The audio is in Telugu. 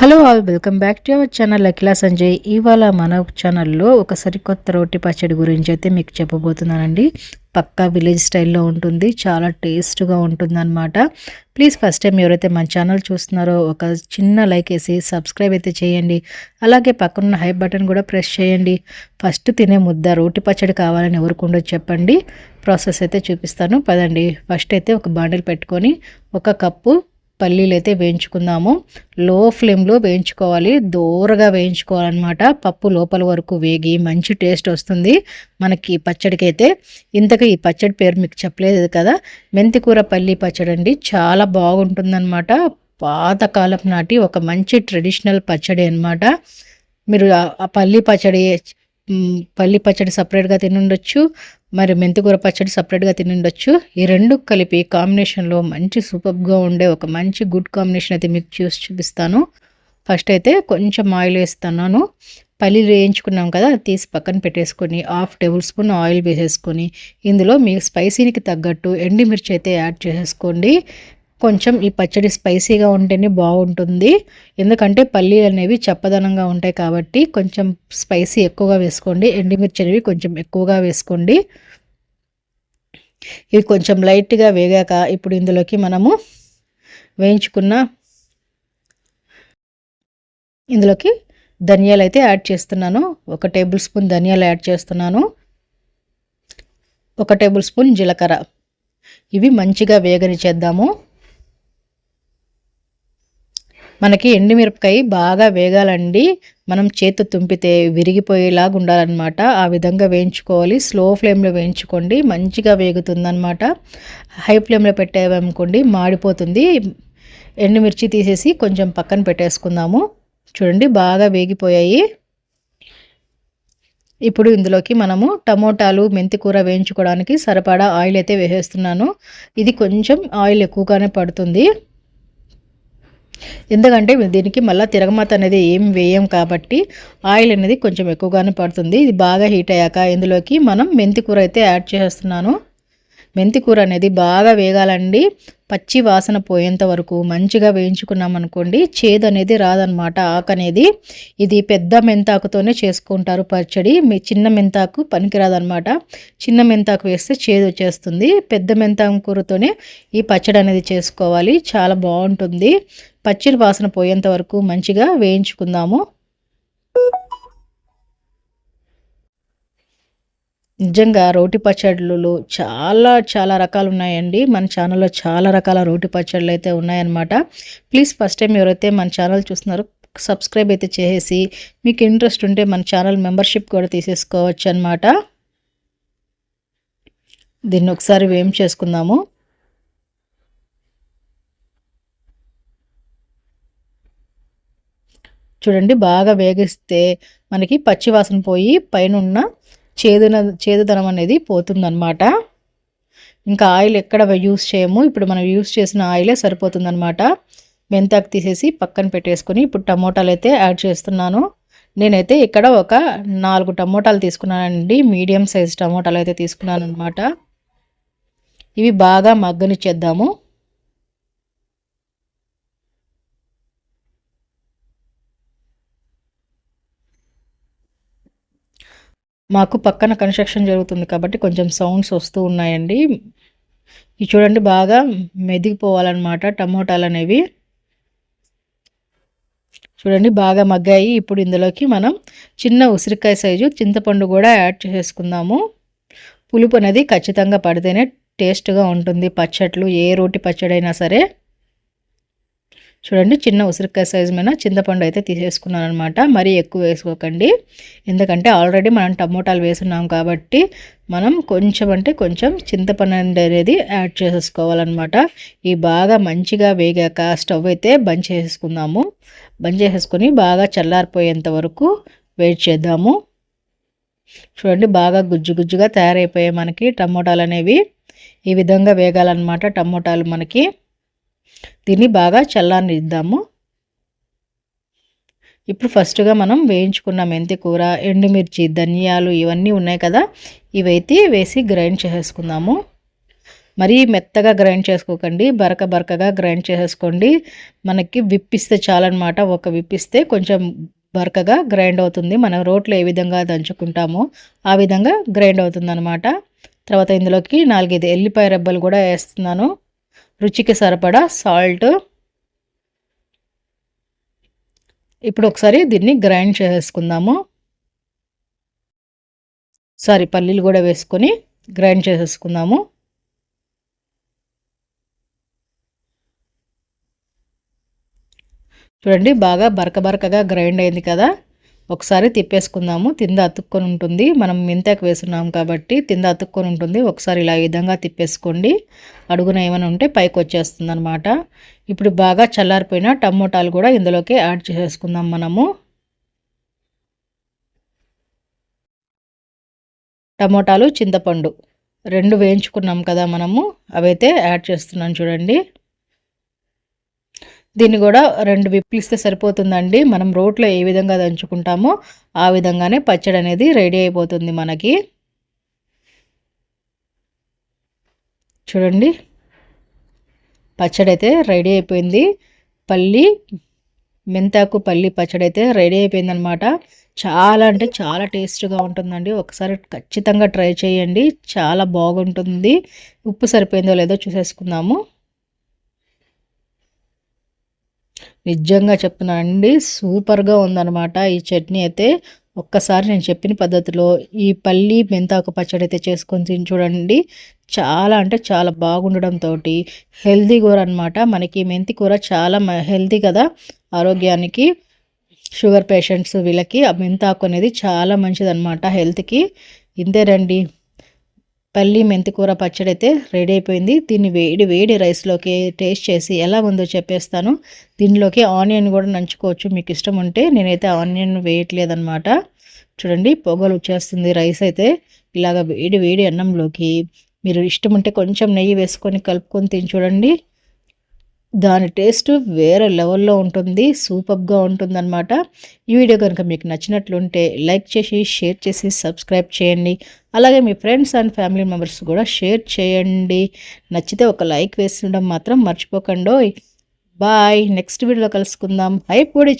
Hello all welcome back to our channel Akhila Sanjay ఇవాళ మన ఛానల్లో ఒక సరికొత్త రోటి పచ్చడి గురించి అయితే మీకు చెప్పబోతున్నానండి. పక్కా విలేజ్ స్టైల్లో ఉంటుంది చాలా టేస్ట్గా ఉంటుందన్నమాట. ప్లీజ్ ఫస్ట్ టైం ఎవరైతే మన ఛానల్ చూస్తున్నారో ఒక చిన్న లైక్ వేసి సబ్స్క్రైబ్ అయితే చేయండి. అలాగే పక్కనున్న హై బటన్ కూడా ప్రెస్ చేయండి. ఫస్ట్ తినే ముద్ద రోటి పచ్చడి కావాలని ఎవరుకుండో చెప్పండి. ప్రాసెస్ అయితే చూపిస్తాను. పదండి. ఫస్ట్ అయితే ఒక బాండిల్ పెట్టుకొని ఒక కప్పు పల్లీలు అయితే వేయించుకుందాము. లో ఫ్లేమ్లో వేయించుకోవాలి. దూరగా వేయించుకోవాలన్నమాట. పప్పు లోపల వరకు వేగి మంచి టేస్ట్ వస్తుంది. మనకి పచ్చడికి అయితే ఇంతకు ఈ పచ్చడి పేరు మీకు చెప్పలేదు కదా. మెంతికూర పల్లీ పచ్చడి అండి. చాలా బాగుంటుందన్నమాట. పాతకాలం నాటి ఒక మంచి ట్రెడిషనల్ పచ్చడి అనమాట మీరు ఆ పల్లీ పచ్చడి పల్లి పచ్చడి సపరేట్గా తినుండొచ్చు. మరి మెంతికూర పచ్చడి సపరేట్గా తినుండొచ్చు. ఈ రెండు కలిపి కాంబినేషన్లో మంచి సూపర్గా ఉండే ఒక మంచి గుడ్ కాంబినేషన్ అయితే మీకు చూసి చూపిస్తాను. ఫస్ట్ అయితే కొంచెం ఆయిల్ వేస్తున్నాను. పల్లీలు వేయించుకున్నాం కదా తీసి పక్కన పెట్టేసుకొని హాఫ్ టేబుల్ స్పూన్ ఆయిల్ వేసేసుకొని ఇందులో మీ స్పైసీకి తగ్గట్టు ఎండిమిర్చి అయితే యాడ్ చేసేసుకోండి. కొంచెం ఈ పచ్చడి స్పైసీగా ఉంటేనే బాగుంటుంది. ఎందుకంటే పల్లీలు అనేవి చప్పదనంగా ఉంటాయి కాబట్టి కొంచెం స్పైసీ ఎక్కువగా వేసుకోండి. ఎండిమిర్చి అనేవి కొంచెం ఎక్కువగా వేసుకోండి. ఇవి కొంచెం లైట్గా వేగాక ఇప్పుడు ఇందులోకి మనము వేయించుకున్న ఇందులోకి ధనియాలు అయితే యాడ్ చేస్తున్నాను. ఒక టేబుల్ స్పూన్ ధనియాలు యాడ్ చేస్తున్నాను. ఒక టేబుల్ స్పూన్ జీలకర్ర. ఇవి మంచిగా వేగని చేద్దాము మనకి ఎండుమిరపకాయ బాగా వేగాలండి. మనం చేతి తుంపితే విరిగిపోయేలాగా ఉండాలన్నమాట. ఆ విధంగా వేయించుకోవాలి. స్లో ఫ్లేమ్లో వేయించుకోండి. మంచిగా వేగుతుందన్నమాట. హై ఫ్లేమ్లో పెట్టామనుకోండి మాడిపోతుంది. ఎండుమిర్చి తీసేసి కొంచెం పక్కన పెట్టేసుకుందాము. చూడండి బాగా వేగిపోయాయి. ఇప్పుడు ఇందులోకి మనము టమోటాలు మెంతి కూర వేయించుకోవడానికి సరిపడా ఆయిల్ అయితే వేసేస్తున్నాను. ఇది కొంచెం ఆయిల్ ఎక్కువగానే పడుతుంది. ఎందుకంటే దీనికి మళ్ళీ తిరగమాత అనేది ఏం వేయం కాబట్టి ఆయిల్ అనేది కొంచెం ఎక్కువగానే పడుతుంది. ఇది బాగా హీట్ అయ్యాక ఇందులోకి మనం మెంతి కూర అయితే యాడ్ చేస్తున్నాను. మెంతి కూర అనేది బాగా వేగాలండి. పచ్చి వాసన పోయేంత వరకు మంచిగా వేయించుకున్నాం అనుకోండి చేదు అనేది రాదనమాట ఆకు అనేది ఇది పెద్ద మెంతాకుతోనే చేసుకుంటారు పచ్చడి. మీ చిన్న మెంతాకు పనికిరాదనమాట చిన్న మెంతాకు వేస్తే చేదు వచ్చేస్తుంది. పెద్ద మెంతాకు కూరతోనే ఈ పచ్చడి అనేది చేసుకోవాలి. చాలా బాగుంటుంది. పచ్చి వాసన పోయేంత వరకు మంచిగా వేయించుకుందాము. నిజంగా రోటి పచ్చళ్ళు చాలా చాలా రకాలు ఉన్నాయండి మన ఛానల్లో చాలా రకాల రోటి పచ్చళ్ళు అయితే ఉన్నాయన్నమాట. ప్లీజ్ ఫస్ట్ టైం ఎవరైతే మన ఛానల్ చూస్తున్నారో సబ్స్క్రైబ్ అయితే చేసేసి మీకు ఇంట్రెస్ట్ ఉంటే మన ఛానల్ మెంబర్షిప్ కూడా తీసేసుకోవచ్చు అనమాట దీన్ని ఒకసారి వేం చేసుకుందాము. చూడండి బాగా వేగిస్తే మనకి పచ్చివాసన పోయి పైన ఉన్న చేదున చేదుదనం అనేది పోతుందన్నమాట. ఇంకా ఆయిల్ ఎక్కడ యూస్ చేయము ఇప్పుడు మనం యూస్ చేసిన ఆయిలే సరిపోతుందన్నమాట. మెంతాకు తీసేసి పక్కన పెట్టేసుకొని ఇప్పుడు టమోటాలు అయితే యాడ్ చేస్తున్నాను. నేనైతే ఇక్కడ ఒక నాలుగు టమోటాలు తీసుకున్నానండి మీడియం సైజ్ టమోటాలు అయితే తీసుకున్నాను అనమాట ఇవి బాగా మగ్గనిచ్చేద్దాము. మాకు పక్కన కన్స్ట్రక్షన్ జరుగుతుంది కాబట్టి కొంచెం సౌండ్స్ వస్తూ ఉన్నాయండి. ఇవి చూడండి బాగా మెదిగిపోవాలన్నమాట టమోటాలు అనేవి. చూడండి బాగా మగ్గాయి. ఇప్పుడు ఇందులోకి మనం చిన్న ఉసిరికాయ సైజు చింతపండు కూడా యాడ్ చేసుకుందాము. పులుపు అనేది ఖచ్చితంగా పడితేనే టేస్ట్గా ఉంటుంది. పచ్చట్లు ఏ రోటి పచ్చడైనా సరే. చూడండి చిన్న ఉసిరికాయ సైజు మీద చింతపండు అయితే తీసేసుకున్నాను అనమాట మరీ ఎక్కువ వేసుకోకండి. ఎందుకంటే ఆల్రెడీ మనం టమోటాలు వేసున్నాం కాబట్టి మనం కొంచెం అంటే కొంచెం చింతపండు అనేది యాడ్ చేసేసుకోవాలన్నమాట. ఈ బాగా మంచిగా వేగాక స్టవ్ అయితే బంద్ చేసేసుకుందాము. బంద్ చేసేసుకొని బాగా చల్లారిపోయేంత వరకు వెయిట్ చేద్దాము. చూడండి బాగా గుజ్జు గుజ్జుగా తయారైపోయాయి మనకి టమోటాలు అనేవి. ఈ విధంగా వేగాలన్నమాట టమోటాలు మనకి. దీన్ని బాగా చల్లారనిద్దాము. ఇప్పుడు ఫస్ట్గా మనం వేయించుకున్న మెంతి కూర ఎండుమిర్చి ధనియాలు ఇవన్నీ ఉన్నాయి కదా ఇవైతే వేసి గ్రైండ్ చేసేసుకుందాము. మరీ మెత్తగా గ్రైండ్ చేసుకోకండి బరక బరకగా గ్రైండ్ చేసేసుకోండి. మనకి విప్పిస్తే చాలన్నమాట ఒక విప్పిస్తే కొంచెం బరకగా గ్రైండ్ అవుతుంది. మనం రోట్లో ఏ విధంగా దంచుకుంటామో ఆ విధంగా గ్రైండ్ అవుతుంది అనమాట తర్వాత ఇందులోకి నాలుగైదు ఎల్లిపాయ రెబ్బలు కూడా వేస్తున్నాను. రుచికి సరిపడా సాల్ట్. ఇప్పుడు ఒకసారి దీన్ని గ్రైండ్ చేసేసుకుందాము. సారీ పల్లీలు కూడా వేసుకొని గ్రైండ్ చేసేసుకుందాము. చూడండి బాగా బరక బరకగా గ్రైండ్ అయింది కదా. ఒకసారి తిప్పేసుకుందాము. తింద అతుక్కొని ఉంటుంది. మనం మెంతాకు వేసున్నాం కాబట్టి తింద అతుక్కొని ఉంటుంది. ఒకసారి ఇలా విధంగా తిప్పేసుకోండి. అడుగున ఏమైనా ఉంటే పైకి వచ్చేస్తుంది అనమాట ఇప్పుడు బాగా చల్లారిపోయిన టమోటాలు కూడా ఇందులోకి యాడ్ చేసేసుకుందాం మనము. టమోటాలు చింతపండు రెండు వేయించుకున్నాం కదా మనము. అవైతే యాడ్ చేస్తున్నాం చూడండి. దీన్ని కూడా రెండు విప్పిస్తే సరిపోతుందండి. మనం రోట్లో ఏ విధంగా దంచుకుంటామో ఆ విధంగానే పచ్చడి అనేది రెడీ అయిపోతుంది మనకి. చూడండి. పచ్చడి అయితే రెడీ అయిపోయింది. పల్లి మెంతాకు పల్లి పచ్చడి అయితే రెడీ అయిపోయింది అనమాట చాలా అంటే చాలా టేస్ట్గా ఉంటుందండి. ఒకసారి ఖచ్చితంగా ట్రై చేయండి. చాలా బాగుంటుంది. ఉప్పు సరిపోయిందో లేదో చూసేసుకుందాము. నిజంగా చెప్తున్నానండి సూపర్గా ఉందన్నమాట. ఈ చట్నీ అయితే ఒక్కసారి నేను చెప్పిన పద్ధతిలో ఈ పల్లి మెంతాకు పచ్చడి అయితే చేసుకొని తిని చూడండి. చాలా అంటే చాలా బాగుండడంతో హెల్దీ కూర అనమాట మనకి మెంతి కూర చాలా హెల్దీ కదా. ఆరోగ్యానికి షుగర్ పేషెంట్స్ వీళ్ళకి ఆ మెంతాకు అనేది చాలా మంచిదన్నమాట హెల్త్కి. ఇంతేనండి పల్లి మెంతికూర పచ్చడి అయితే రెడీ అయిపోయింది. దీన్ని వేడి వేడి రైస్లోకి టేస్ట్ చేసి ఎలా ఉందో చెప్పేస్తాను. దీనిలోకి ఆనియన్ కూడా నంచుకోవచ్చు. మీకు ఇష్టం ఉంటే నేనైతే ఆనియన్ వేయట్లేదనమాట చూడండి పొగలు వచ్చేస్తుంది రైస్ అయితే. ఇలాగ వేడి వేడి అన్నంలోకి మీరు ఇష్టం ఉంటే కొంచెం నెయ్యి వేసుకొని కలుపుకొని తిని చూడండి. దాని టేస్ట్ వేరే లెవెల్లో ఉంటుంది సూపర్గా ఉంటుందన్నమాట. ఈ వీడియో కనుక మీకు నచ్చినట్లుంటే లైక్ చేసి షేర్ చేసి సబ్స్క్రైబ్ చేయండి. అలాగే మీ ఫ్రెండ్స్ అండ్ ఫ్యామిలీ మెంబర్స్ కూడా షేర్ చేయండి. నచ్చితే ఒక లైక్ వేసి మాత్రం మర్చిపోకండి బాయ్. నెక్స్ట్ వీడియోలో కలుసుకుందాం. హై పొడి